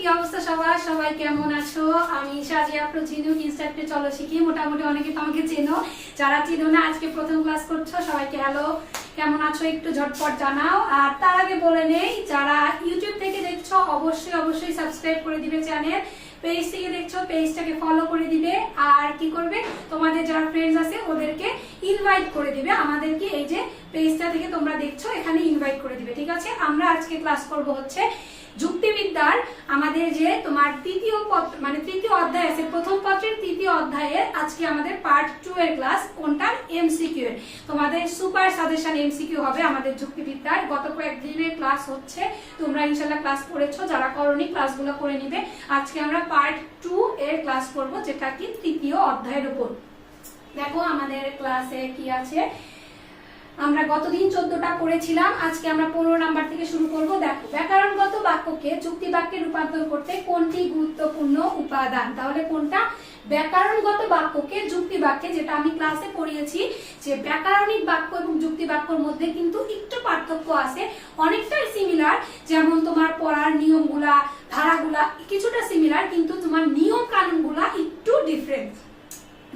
কি অবস্থা সবার? সবাই কেমন আছো? আমি সাজিয়া প্রচিনু ইনস্টাগ্রামে চলো শিখি। মোটামুটি অনেকে তো আমাকে চেনো। যারা চিনো না, আজকে প্রথম ক্লাস করছ, সবাইকে হ্যালো কেমন আছো একটু ঝটপট জানাও। আর তার আগে বলে নেই, যারা ইউটিউব থেকে দেখছ, অবশ্যই অবশ্যই সাবস্ক্রাইব করে দিবে চ্যানেল পেজ থেকে দেখছ পেজটাকে ফলো করে দিবে। আর কি করবে? তোমাদের যারা ফ্রেন্ডস আছে, ওদেরকে ইনভাইট করে দিবে। আমাদেরকে এই যে পেজটা থেকে তোমরা দেখছ, এখানে ইনভাইট করে দিবে, ঠিক আছে? আমরা আজকে ক্লাস করব হচ্ছে যুক্তিবিদ্যার আমাদের যে তোমার তৃতীয় পত্র মানে তৃতীয় অধ্যায় আছে, প্রথম পত্রের তৃতীয় অধ্যায়ে আজকে আমাদের পার্ট টু এর ক্লাস কোনটার এমসিকিউ এর। তোমাদের সুপার সাজেশন এমসিকিউ হবে আমাদের যুক্তিবিদ্যার। গত কয়েকদিনের ক্লাস হচ্ছে, তোমরা ইনশাল্লাহ ক্লাস করেছ, যারা করনি ক্লাসগুলো করে নিবে। আজকে আমরা পার্ট টু এর ক্লাস করব, যেটা কি তৃতীয় অধ্যায়ের উপর। দেখো আমাদের ক্লাসে কি আছে? আমরা গতদিন চোদ্দটা পড়েছিলাম, আজকে আমরা পনেরো নাম্বার থেকে শুরু করব। দেখো, ব্যাকরণগত বাক্যকে চুক্তি বাক্যে রূপান্তর করতে কোনটি গুরুত্বপূর্ণ উপাদান? তাহলে কোনটা? ব্যাকরণগত বাক্যকে যুক্তি বাক্যে, যেটা আমি ক্লাসে পড়িয়েছি, যে ব্যাকরণিক বাক্য এবং যুক্তি বাক্যর মধ্যে কিন্তু একটু পার্থক্য আছে। অনেকটাই সিমিলার যেমন তোমার পড়ার নিয়মগুলা, ধারাগুলা, কিছুটা সিমিলার কিন্তু তোমার নিয়ম কানুনগুলা একটু ডিফারেন্ট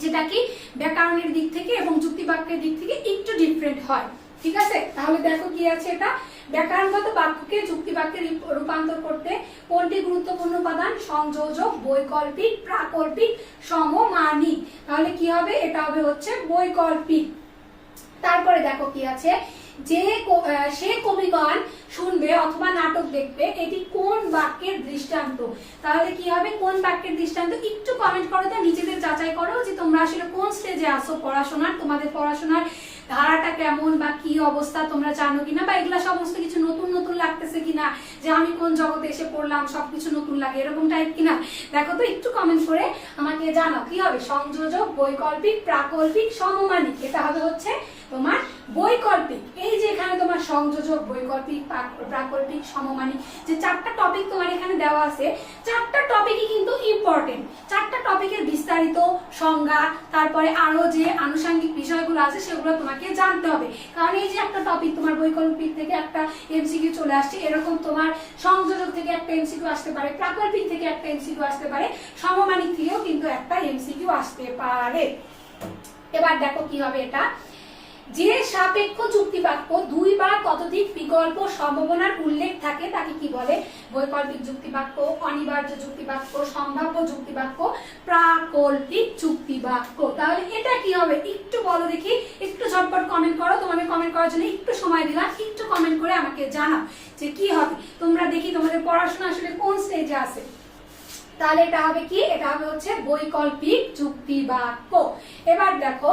যেটা কি ব্যাকরণের দিক থেকে এবং যুক্তি বাক্যের দিক থেকে একটু ডিফারেন্ট হয়। ঠিক আছে? তাহলে দেখো কি আছে এটা। ব্যাকরণগত বাক্যকে যুক্তি বাক্যে রূপান্তর করতে কোনটি গুরুত্বপূর্ণ উপাদান? সংযোজক, বৈকল্পিক, প্রাকল্পিক, সমমানিক। তাহলে কি হবে? এটা হবে হচ্ছে বৈকল্পিক। তারপরে দেখো কি আছে? যে সে কবিগণ শুনবে অথবা নাটক দেখবে, এটি কোন বাক্যের দৃষ্টান্ত? তাহলে কি হবে? কোন বাক্যের দৃষ্টান্ত? একটু কমেন্ট করো তো, নিজেদের যাচাই করো তোমরা আসলে কোন স্টেজে আসো পড়াশোনার? তোমাদের পড়াশোনার ধারাটা কেমন বা কি অবস্থা তোমরা জানো কিনা? বা এগুলা সমস্ত কিছু নতুন নতুন লাগতেছে কিনা? যে আমি কোন জগতে এসে পড়লাম, সবকিছু নতুন লাগে, এরকম টাইপ কিনা? দেখো তো, একটু কমেন্ট করে আমাকে জানাও, কি হবে? সংযোজক, বৈকল্পিক, প্রাকল্পিক, সমমানিক, এটা হবে হচ্ছে তোমার বৈকল্পিক। এই যে এখানে তোমার সংযোজক, বৈকল্পিক প্রাকল্পিক, সমমানিক, যে চারটা টপিক তোমার এখানে দেওয়া আছে, চারটা টপিকই কিন্তু ইম্পর্টেন্ট টপিকের বিস্তারিত সংজ্ঞা, তারপরে আরও যে আনুষাঙ্গিক বিষয়গুলো আছে সেগুলো তোমাকে জানতে হবে। কারণ এই যে একটা টপিক তোমার বৈকল্পিক থেকে একটা এমসিকিউ চলে আসছে, এরকম তোমার সংযোজক থেকে একটা এমসিকিউ আসতে পারে, প্রাকল্পিক থেকে একটা এমসিকিউ আসতে পারে, সমমানিক থেকেও কিন্তু একটা এমসিকিউ আসতে পারে। এবার দেখো কি হবে এটা। যে সাপেক্ষ যুক্তিবাক্য দুই বা ততোধিক বিকল্প সম্ভাবনার উল্লেখ থাকে, তাকে কি বলে? বৈকল্পিক যুক্তিবাক্য, অনিবার্য যুক্তিবাক্য, সম্ভাব্য যুক্তিবাক্য, প্রাকল্পিক যুক্তিবাক্য। তাহলে এটা কি হবে? একটু বলো দেখি। একটু ঝটপট কমেন্ট করো। তোমাদের কমেন্ট করার জন্য একটু সময় দিলাম। একটু কমেন্ট করে আমাকে জানাও যে কি হবে। তোমরা দেখি তোমাদের পড়াশোনা আসলে কোন স্টেজে আছে। তাহলে এটা হবে কি? এটা হবে হচ্ছে বৈকল্পিক যুক্তি বাক্য এবার দেখো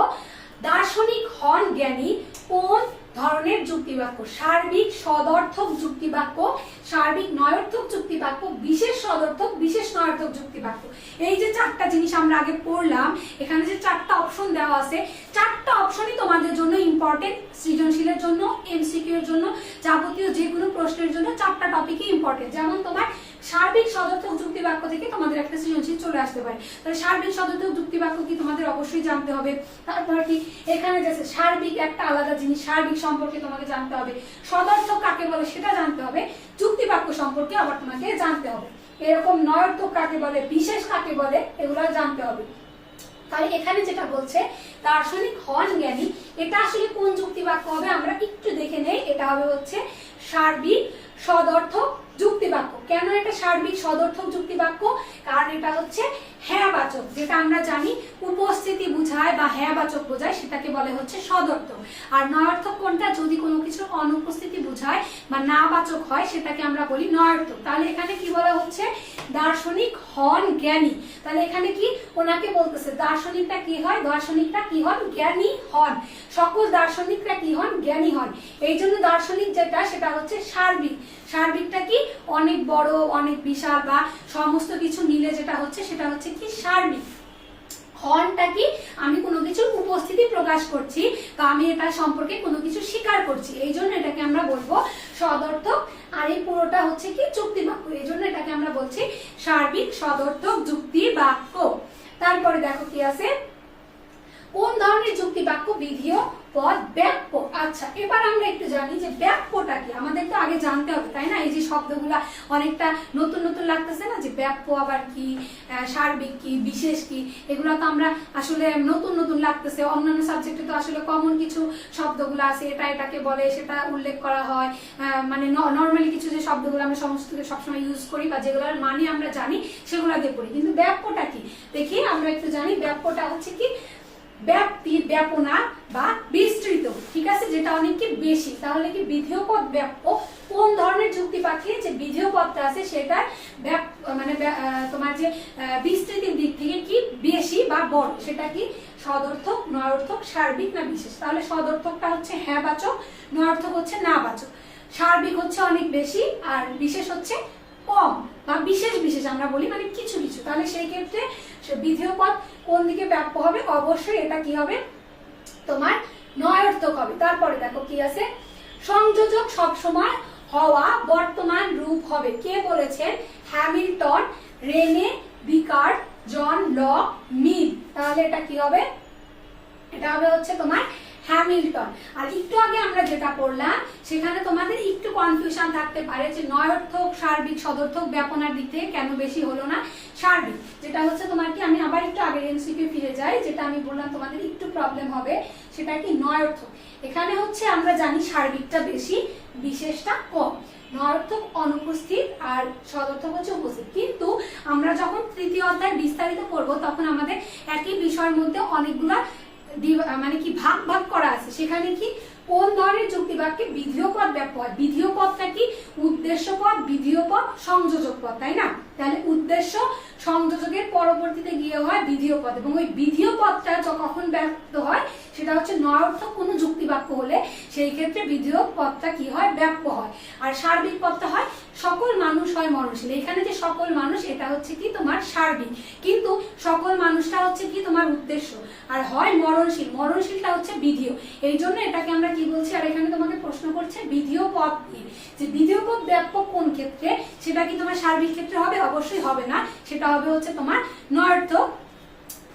দার্শনিক হন জ্ঞানী কোন ধরনের যুক্তিবাক্য? সার্বিক সদর্থক যুক্তিবাক্য, সার্বিক নয়ার্থক যুক্তিবাক্য, বিশেষ সদর্থক, বিশেষ নয়ার্থক যুক্তিবাক্য। এই যে চারটা জিনিস আমরা আগে পড়লাম, এখানে যে চারটা অপশন দেওয়া আছে, চারটা অপশনই তোমাদের জন্য ইম্পর্টেন্ট সৃজনশীলের জন্য এমসিকিউ এর জন্য, যাবতীয় যে কোনো প্রশ্নের জন্য চারটা টপিকই ইম্পর্টেন্ট যেমন তোমার সার্বিক সদর্থক যুক্তিবাক্য থেকে তোমাদের একটা সৃজনশীল চলে আসতে পারে। তাহলে সার্বিক সদর্থক যুক্তিবাক্য কি তোমাদের অবশ্যই জানতে হবে। তারপর কি? এখানে যাচ্ছে সার্বিক একটা আলাদা জিনিস, সার্বিক সম্পর্কে তোমাকে জানতে হবে। সদর্থক কাকে বলে সেটা জানতে হবে। যুক্তি বাক্য সম্পর্কে আবার তোমাকে জানতে হবে। এরকম নয়ার্থক কাকে বলে, বিশেষ কাকে বলে, এগুলো জানতে হবে। তাহলে এখানে যেটা বলছে, দার্শনিক হন জ্ঞানী, এটা আসলে কোন যুক্তি বাক্য হবে আমরা একটু দেখে নেই। এটা হবে হচ্ছে সার্বিক সদর্থক যুক্তি বাক্য কেন এটা সার্বিক সদর্থক যুক্তি বাক্য কারণ এটা হচ্ছে হ্যাঁ বাচক, যেটা আমরা জানি, উপস্থিতি বুঝায় বা হ্যাঁ বাচক বোঝায়, সেটাকে বলে হচ্ছে সদর্থক আর নয়ার্থক কোনটা? যদি কোনো কিছুর অনুপস্থিতি বুঝায় বা না বাচক হয়, সেটাকে আমরা বলি নয়ার্থক। তাহলে এখানে কি বলা হচ্ছে? দার্শনিক হন জ্ঞানী। তাহলে এখানে কি? ওনাকে বলতেছে, দার্শনিকটা কি হয়? দার্শনিকটা কি হন? জ্ঞানী হন। সকল দার্শনিকরা কি হন? জ্ঞানী হন। এই জন্য দার্শনিক যেটা, সেটা হচ্ছে সার্বিক। সার্বিকটা কি? অনেক বড়, অনেক বিশাল বা সমস্ত কিছু মিলে যেটা হচ্ছে, সেটা হচ্ছে কি সার্বিক হনটা কি আমি কোনো কিছুর উপস্থিতি প্রকাশ করছি বা আমি এটা সম্পর্কে কোনো কিছু স্বীকার করছি? এই জন্য এটাকে আমরা বলব সদর্থক, আর এই পুরোটা হচ্ছে কি চুক্তি বাক্য এই জন্য এটাকে আমরা বলছি সার্বিক সদর্থক যুক্তি বাক্য তারপরে দেখো কি আছে? কোন ধরনের যুক্তি বাক্য বিধিও পদ ব্যাপ্য আচ্ছা এবার আমরা একটু জানি যে ব্যাপ্যটা কি? আমাদের তো আগে জানতে হবে, তাই না? এই যে শব্দগুলা অনেকটা নতুন নতুন লাগতেছে না? যে ব্যাপ্য আবার কি সার্বিক কি, বিশেষ কি? এগুলো তো আমরা আসলে নতুন নতুন লাগতেছে। অন্যান্য সাবজেক্টে তো আসলে কমন কিছু শব্দগুলো আছে। এটা এটাকে বলে, সেটা উল্লেখ করা হয়। মানে নর্মালি কিছু যে শব্দগুলো আমরা সমস্ত সবসময় ইউজ করি বা যেগুলোর মানে আমরা জানি, সেগুলো দিয়ে পড়ি। কিন্তু ব্যাপ্যটা কি? দেখি, আমরা একটু জানি ব্যাপ্যটা হচ্ছে কি? ব্যাপ্তি, ব্যাপনা বা বিস্তৃত, ঠিক আছে? যেটা অনেক কি বেশি, তাহলে কি বিধেয় পদ ব্যাপ্য কোন ধরনের যুক্তি পাঠিয়ে যে বিধেয় পদটা আছে সেটা মানে তোমার যে বিস্তৃতির দিক থেকে কি বেশি বা বড়? সেটা কি সদর্থক, নয়ার্থক, সার্বিক না বিশেষ? তাহলে সদর্থকটা হচ্ছে হ্যাঁ বাচক, নয়ার্থক হচ্ছে না বাচক। সার্বিক হচ্ছে অনেক বেশি, আর বিশেষ হচ্ছে কম বা বিশেষ বিশেষ আমরা বলি মানে কিছু কিছু। তাহলে সেই ক্ষেত্রে বিধেয় পদ কোন দিকে ব্যাপ্য হবে? অবশ্যই এটা কি হবে? তোমার নয়ার্থক হবে। তারপরে দেখো কি আছে? সংযোজক সবসময় হওয়া বর্তমান রূপ হবে। কে বলেছেন? হ্যামিল্টন, রেনে, বিকার, জন লক মিড তাহলে এটা কি হবে? এটা হবে হচ্ছে তোমার হ্যামিল্টন। আর একটু আগে আমরা যেটা পড়লাম, সেখানে তোমাদের একটু কনফিউশন থাকতে পারে যে নয়ার্থক সার্বিক সদর্থক ব্যাপনার দিক থেকে কেন বেশি হলো না? সার্বিক, যেটা হচ্ছে তোমার কি, আমি আবার একটু আগে এমসিকিউ ফিরে যাই, যেটা আমি বললাম তোমাদের একটু প্রবলেম হবে, সেটা কি নয়ার্থক? এখানে হচ্ছে আমরা জানি সার্বিকটা বেশি, বিশেষটা কম। নয়ার্থক অনুপস্থিত আর সদর্থক হচ্ছে উপস্থিত। কিন্তু আমরা যখন তৃতীয় অধ্যায় বিস্তারিত করব, তখন আমাদের একই বিষয়ের মধ্যে অনেকগুলা মানে কি ভাগ ভাগ করা আছে। সেখানে কি কোন ধরনের যুক্তি বাক্যে বিধেয় পদ ব্যাপক বিধেয় পদটা কি? উদ্দেশ্য পদ, বিধেয় পদ, সংযোজক পদ, তাই না? তাহলে উদ্দেশ্য সংযোজকের পরবর্তীতে গিয়ে হয় বিধেয় পদ এবং ওই বিধেয় পদটা কখন ব্যক্ত হয় সেটা হচ্ছে নয়ার্থক কোনো যুক্তি বাক্য হলে সেই ক্ষেত্রে বিধেয় পদটা কি হয় ব্যাপ্য হয়। আর সার্বিক পদটা হয় সকল মানুষ হয় মরণশীল। এখানে যে সকল মানুষ এটা হচ্ছে কি তোমার সার্বিক। কিন্তু সকল মানুষটা হচ্ছে কি তোমার উদ্দেশ্য। আর হয় মরণশীল। মরণশীলটা হচ্ছে বিধিও। এই জন্য এটাকে আমরা কি বলছি? আর এখানে তোমাকে প্রশ্ন করছে বিধিও পদ নিয়ে। যে বিধিও পদ ব্যাপক কোন ক্ষেত্রে? সেটা কি তোমার সার্বিক ক্ষেত্রে হবে? অবশ্যই হবে না। সেটা হবে হচ্ছে তোমার নয়ার্থ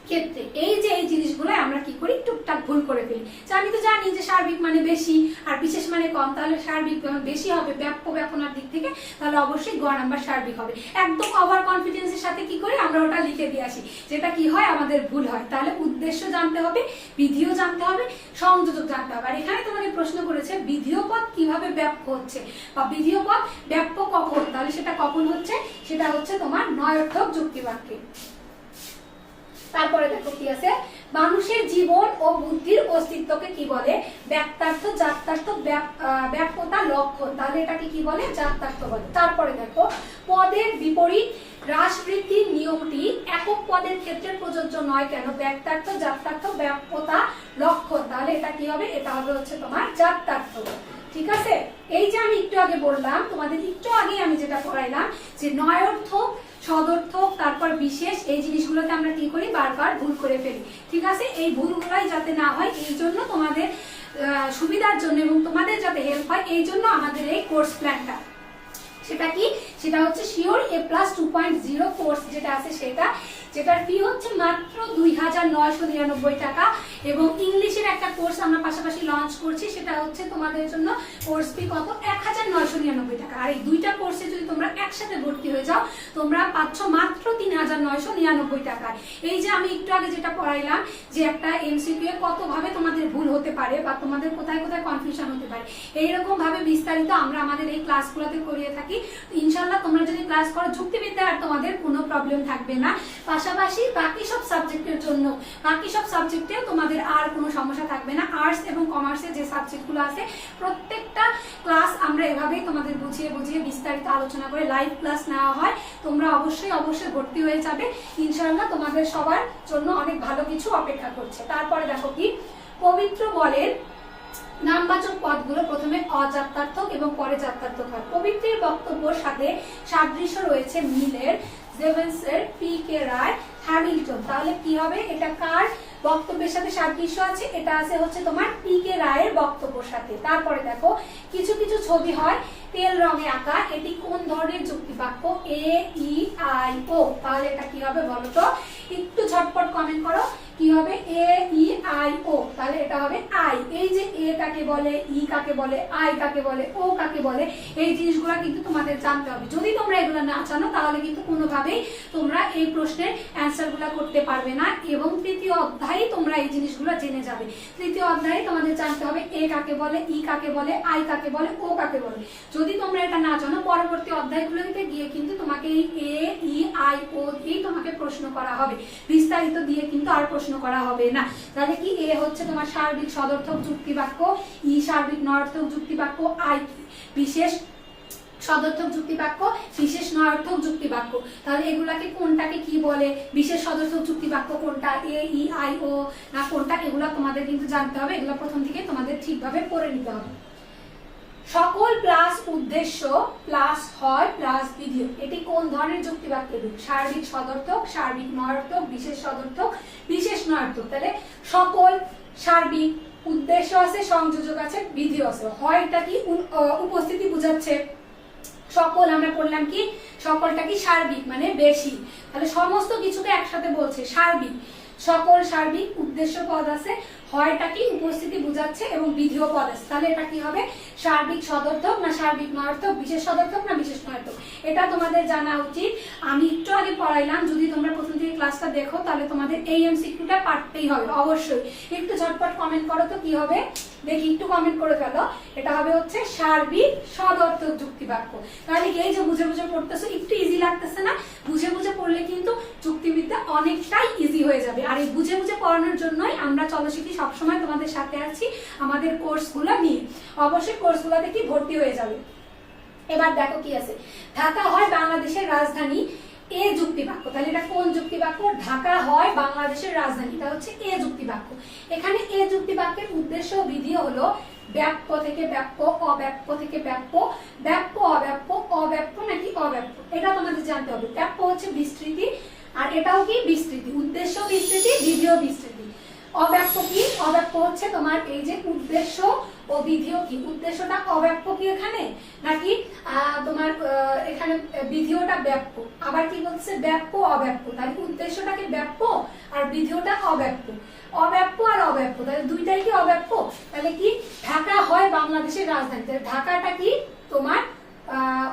ক্ষেত্রে এই যে এই জিনিসগুলো আমরা কি করি? টুকটাক ভুল করে ফেলি। আমি তো জানি যে সার্বিক মানে বেশি, আর বিশেষ মানে কম, তাহলে সার্বিক বেশি হবে ব্যাপ্য ব্যাপনার দিক থেকে তাহলে অবশ্যই গ নাম্বার সার্বিক হবে। একদম ওভার কনফিডেন্সের সাথে কি করি? আমরা ওটা লিখে দিয়ে আসি। যেটা কি হয়? আমাদের ভুল হয়। তাহলে উদ্দেশ্য জানতে হবে, বিধিও জানতে হবে, সংযোজক জানতে হবে। আর এখানে তোমাকে প্রশ্ন করেছে, বিধিও পদ কীভাবে ব্যাপ্য হচ্ছে? বা বিধিও পথ ব্যাপ্য কখন? তাহলে সেটা কখন হচ্ছে? সেটা হচ্ছে তোমার নয়ার্থক যুক্তিবাক্যে। তারপরে দেখো কি আছে? মানুষের জীবন ও বুদ্ধির অস্তিত্বকে কি বলে? ব্যাক্তার্থ জাত্যার্থ ব্যাপ- আহ, ব্যাপ্যতা লক্ষণ। তাহলে এটাকে কি বলে? জাত্যার্থ বলে। তারপরে দেখো পদের বিপরীত হ্রাস নিয়মটি একক পদের ক্ষেত্রে প্রযোজ্য নয় কেন? ব্যাক্তার্থ জাত্যার্থ ব্যাপ্যতা লক্ষণ। তাহলে এটা কি হবে? এটা হবে হচ্ছে তোমার জাত্যার্থ ঠিক আছে? এই যে আমি একটু আগে বললাম তোমাদের একটু আগে আমি যেটা পড়াইলাম যে নয়ার্থক সদর্থক, তারপর বিশেষ, এই জিনিসগুলোতে আমরা কি করি? বারবার ভুল করে ফেলি। ঠিক আছে? এই ভুলগুলাই যাতে না হয়, এই জন্য তোমাদের সুবিধার জন্য এবং তোমাদের যাতে হেল্প হয়, এই জন্য আমাদের এই কোর্স প্ল্যানটা সেটা কি? সেটা হচ্ছে sure A plus two point zero course যেটা আছে সেটা যেটার ফি হচ্ছে মাত্র দুই হাজার নয়শো নিরানব্বই টাকা এবং ইংলিশের একটা কোর্স আমরা পাশাপাশি লঞ্চ করছি, সেটা হচ্ছে তোমাদের জন্য কোর্স ফি কত? এক হাজার নয়শো নিরানব্বই টাকা। আর এই দুইটা কোর্সে যদি তোমরা একসাথে ভর্তি হয়ে যাও, তোমরা পাচ্ছ মাত্র তিন হাজার নয়শো নিরানব্বই টাকায়। এই যে আমি একটু আগে যেটা পড়াইলাম যে একটা এমসিকিউ কতভাবে তোমাদের ভুল হতে পারে বা তোমাদের কোথায় কোথায় কনফিউশন হতে পারে এইরকম ভাবে বিস্তারিত আমরা আমাদের এই ক্লাসগুলোতে করিয়ে থাকি। ইনশাল্লাহ তোমরা যদি ক্লাস করো যুক্তিবিদ্যা আর তোমাদের কোনো প্রবলেম থাকবে না। পাশাপাশি বাকি সব সাবজেক্টের জন্য, বাকি সব সাবজেক্টেও তোমাদের আর কোনো সমস্যা থাকবে না। আর্টস এবং কমার্সের যে সাবজেক্টগুলো আছে, প্রত্যেকটা ক্লাস আমরা এভাবেই তোমাদের বুঝিয়ে বুঝিয়ে বিস্তারিত আলোচনা করে লাইভ ক্লাস নেওয়া হয়। তোমরা অবশ্যই অবশ্যই ভর্তি হয়ে যাবে। ইনশাআল্লাহ তোমাদের সবার জন্য অনেক ভালো কিছু অপেক্ষা করছে। তারপরে দেখো কি? পবিত্র বলের নামবাচক পদগুলো প্রথমে অযাত্রার্থক এবং পরে জাত্যার্থক হয়। পবিত্রের বক্তব্যের সাথে সাদৃশ্য রয়েছে মিলের। জেভেন্সের পি কে রায় তাহলে কি হবে? এটা কার বক্তব্যের সাথে সাদৃশ্য আছে? এটা আছে হচ্ছে তোমার পি কে রায়ের বক্তব্যের সাথে। তারপরে দেখো, কিছু কিছু ছবি হয় তেল রঙে আঁকা। এটি কোন ধরনের যুক্তি বাক্য এ ই আই ও তাহলে এটা কি হবে বলো তো? একটু ঝটপট কমেন্ট করো। কি হবে? এ ই আই ও তাহলে এটা হবে আই এই যে এ কাকে বলে ই কাকে বলে আই কাকে বলে ও কাকে বলে, এই জিনিসগুলো কিন্তু তোমাদের জানতে হবে। যদি তোমরা এগুলো না জানো, তাহলে কিন্তু কোনোভাবেই তোমরা এই প্রশ্নের অ্যান্সারগুলো করতে পারবে না এবং তৃতীয় অধ্যায়ে তোমরা এই জিনিসগুলো জেনে যাবে। তৃতীয় অধ্যায়ে তোমাদের জানতে হবে এ কাকে বলে ই কাকে বলে আই কাকে বলে ও কাকে বলে। যদি তোমরা এটা না জানো, পরবর্তী অধ্যায়গুলোতে গিয়ে কিন্তু তোমাকে এই এ ই আই ও দিয়েই তোমাকে প্রশ্ন করা হবে। বিস্তারিত দিয়ে কিন্তু আর প্রশ্ন করা হবে, না? তাহলে কি? এ হচ্ছে তোমার সার্বিক সদর্থক যুক্তি বাক্য, ই সার্বিক নর্থক যুক্তি বাক্য, আই বিশেষ সদর্থক যুক্তি বাক্য, বিশেষ নয়ার্থক যুক্তি বাক্য। তাহলে এগুলাকে কোনটাকে কি বলে? বিশেষ সদর্থক যুক্তি বাক্য কোনটা? এ, ই, আই, ও, না কোনটা এগুলো তোমাদের কিন্তু জানতে হবে। এগুলো প্রথম থেকে তোমাদের ঠিকভাবে পড়ে নিতে হবে। সকল প্লাস উদ্দেশ্য প্লাস হয় প্লাস বিধি। এটি কোন ধরনের যুক্তি বাক্যের রূপ সার্বিক সদর্থক, সার্বিক নয়ার্থক, বিশেষ সদর্থক বিশেষ নয়ার্থক তাহলে সকল সার্বিক উদ্দেশ্য আছে, সংযোজক আছে বিধি আছে। হয় এটা কি উপস্থিতি বুঝাচ্ছে? সকল আমরা করলাম কি? সকলটা কি সার্বিক মানে বেশি। তাহলে সমস্ত কিছুকে একসাথে বলছে, সার্বিক। সকল সার্বিক উদ্দেশ্য পদ আছে হয়টা কি? উপস্থিতি বোঝাচ্ছে এবং বিধিও পদ তাহলে এটা কি হবে? সার্বিক সদর্থক না সার্বিক নয়ার্থক? বিশেষ সদর্থক না বিশেষ নয়ার্থক? এটা তোমাদের জানা উচিত। আমি একটু আগে পড়াইলাম, যদি তোমরা প্রথম থেকে ক্লাসটা দেখো, তাহলে তোমাদের এই এমসিকিউটা পারতেই হবে, অবশ্যই। একটু ঝটপট কমেন্ট করো তো কি হবে? দেখি, একটু কমেন্ট করে ফেলো। এটা হবে হচ্ছে সার্বিক সদর্থক যুক্তি বাক্য তাহলে এই যে বুঝে বুঝে পড়তেছো, একটু ইজি লাগতেছে না? বুঝে বুঝে পড়লে কিন্তু যুক্তিবিদ্যা অনেকটাই ইজি হয়ে যাবে। আর এই বুঝে বুঝে পড়ানোর জন্যই আমরা চলশিখি সবসময় তোমাদের সাথে আছি আমাদের কোর্সগুলো নিয়ে। অবশ্যই কোর্সগুলোতে কি ভর্তি হয়ে যাবে। এবার দেখো কি আছে। ঢাকা হয় বাংলাদেশের রাজধানী এ যুক্তি বাক্য তাহলে এটা কোন যুক্তি বাক্য ঢাকা হয় বাংলাদেশের রাজধানী। এটা হচ্ছে এ যুক্তি বাক্য এখানে এ যুক্তি বাক্যের উদ্দেশ্য বিধি হলো ব্যাপ্য থেকে ব্যাপ্য, অব্যাপ্য থেকে ব্যাপ্য ব্যাপ্য, অব্যাপ্য অব্যাপ্য নাকি অব্যাপ্য। এটা তোমাদের জানতে হবে। ব্যাপ্য হচ্ছে বিস্তৃতি, আর এটাও কি বিস্তৃতি? উদ্দেশ্য বিস্তৃতি বিধিও বিস্তৃতি। অব্যাপ্য কি? অব্যাপ্য হচ্ছে তোমার এই যে উদ্দেশ্য ও বিধিও কি? উদ্দেশ্যটা অব্যাপ্য কি এখানে? নাকি তোমার এখানে বিধিওটা ব্যাপ্য আবার কি বলছে? ব্যাপ্য অব্যাপ্য তাহলে উদ্দেশ্যটাকে ব্যাপ্য আর বিধিওটা অব্যাপ্য অব্যাপ্য আর অব্যাপ্য তাহলে দুইটাই কি অব্যাপ্য তাহলে কি ঢাকা হয় বাংলাদেশের রাজধানী। তাহলে ঢাকাটা কি? তোমার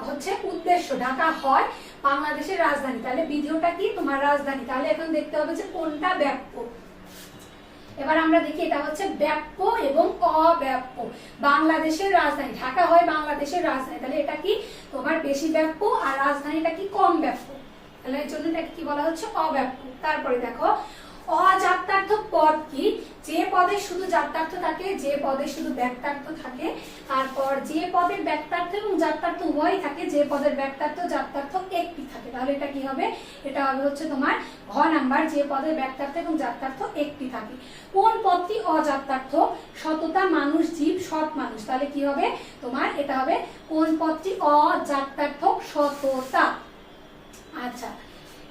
হচ্ছে উদ্দেশ্য। ঢাকা হয় বাংলাদেশের রাজধানী। তাহলে বিধিওটা কি? তোমার রাজধানী। তাহলে এখন দেখতে হবে যে কোনটা ব্যাপ্য এবার আমরা দেখি এটা হচ্ছে ব্যাপ্য এবং অব্যাপ্য। বাংলাদেশের রাজধানী। ঢাকা হয় বাংলাদেশের রাজধানী। তাহলে এটা কি? তোমার বেশি ব্যাপ্য আর রাজধানীটা কি কম ব্যাপ্য? তাহলে এর জন্য এটাকে কি বলা হচ্ছে? অব্যাপ্য। তারপরে দেখো অযাত্রার্থক পদ কি? যে পদে শুধু যাত্রার্থ থাকে, যে পদে শুধু ব্যক্তার্থ থাকে। তারপর যে পদের ব্যক্তার্থ এবং যাত্রার্থ উভয়ই থাকে, যে পদের ব্যক্তার্থ, যাত্রার্থ একটি থাকে। তাহলে এটা কি হবে? এটা হবে হচ্ছে তোমার ঘ নাম্বার। যে পদের ব্যক্তার্থ এবং যাত্রার্থ একটি থাকে। কোন পদটি অযাত্রার্থ? সততা, মানুষ, জীব, সৎ মানুষ। তাহলে কি হবে? তোমার এটা হবে কোন পদটি অযাত্রার্থ? সততা। আচ্ছা।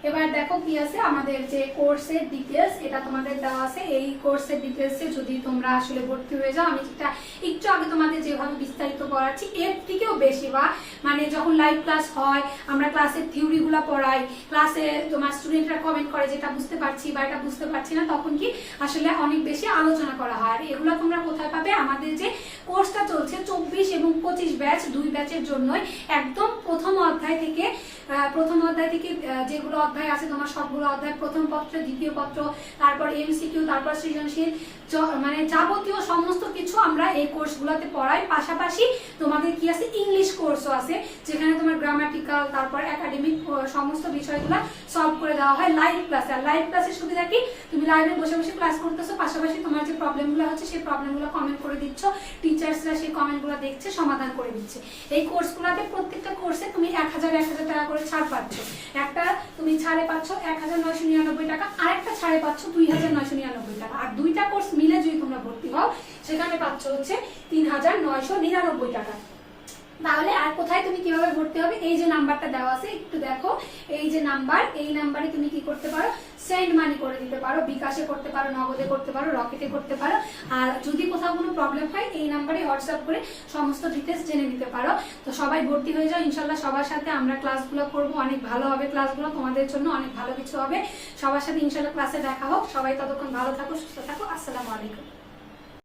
এবার দেখো কি আছে, আমাদের যে কোর্সের ডিটেলস এটা তোমাদের দেওয়া আছে। এই কোর্সের ডিটেলসে যদি তোমরা আসলে ভর্তি হয়ে যাও, আমি যেটা একটু আগে তোমাদের যেভাবে বিস্তারিত পড়াচ্ছি, এর থেকেও বেশি বা মানে যখন লাইভ ক্লাস হয়, আমরা ক্লাসের থিওরিগুলো পড়াই ক্লাসে তোমার স্টুডেন্টরা কমেন্ট করে যেটা বুঝতে পারছি বা এটা বুঝতে পারছি না, তখন কি আসলে অনেক বেশি আলোচনা করা হয়। আর এগুলো তোমরা কোথায় পাবে? আমাদের যে কোর্সটা চলছে চব্বিশ এবং পঁচিশ ব্যাচ দুই ব্যাচের জন্যই। একদম প্রথম অধ্যায় থেকে প্রথম অধ্যায় থেকে যেগুলো অধ্যায় আছে, তোমার সবগুলো অধ্যায়, প্রথম পত্র, দ্বিতীয় পত্র, তারপর এমসিকিউ তারপর সৃজনশীল মানে যাবতীয় সমস্ত কিছু আমরা এই কোর্সগুলোতে পড়াই। পাশাপাশি তোমাদের কি আছে? ইংলিশ কোর্সও আছে, যেখানে তোমার গ্রামাটিক্যাল তারপর একাডেমিক সমস্ত বিষয়গুলো সলভ করে দেওয়া হয় লাইভ ক্লাসে আর লাইভ ক্লাসের সুবিধা কি? তুমি লাইভে বসে বসে ক্লাস করতেছো, পাশাপাশি তোমার যে প্রবলেমগুলো হচ্ছে, সেই প্রবলেমগুলো কমেন্ট করে দিচ্ছ। টিচার্সরা সেই কমেন্টগুলো দেখছে, সমাধান করে দিচ্ছে। এই কোর্সগুলোতে প্রত্যেকটা কোর্সে তুমি এক হাজার এক হাজার টাকা করে ছাড় পাচ্ছ। একটা তুমি ছাড়ে পাচ্ছ এক হাজার নয়শো নিরানব্বই টাকা, আরেকটা ছাড়ে পাচ্ছ দুই হাজার নয়শো নিরানব্বই টাকা। আর দুইটা কোর্স মিলে যদি তোমরা ভর্তি হও, সেখানে পাচ্ছ হচ্ছে তিন হাজার নয়শো নিরানব্বই টাকা। তাহলে আর কোথায় তুমি কীভাবে ভর্তি হবে? এই যে নাম্বারটা দেওয়া আছে, একটু দেখো। এই যে নাম্বার, এই নাম্বারে তুমি কি করতে পারো? সেন্ড মানি করে দিতে পারো, বিকাশে করতে পারো, নগদে করতে পারো, রকেটে করতে পারো। আর যদি কোথাও কোনো প্রবলেম হয়, এই নাম্বারে হোয়াটসঅ্যাপ করে সমস্ত ডিটেলস জেনে নিতে পারো। তো সবাই ভর্তি হয়ে যাও, ইনশাল্লাহ সবার সাথে আমরা ক্লাসগুলো করব। অনেক ভালো হবে ক্লাসগুলো তোমাদের জন্য অনেক ভালো কিছু হবে। সবার সাথে ইনশাল্লাহ ক্লাসে দেখা হোক। সবাই ততক্ষণ ভালো থাকো, সুস্থ থাকো। আসসালামু আলাইকুম।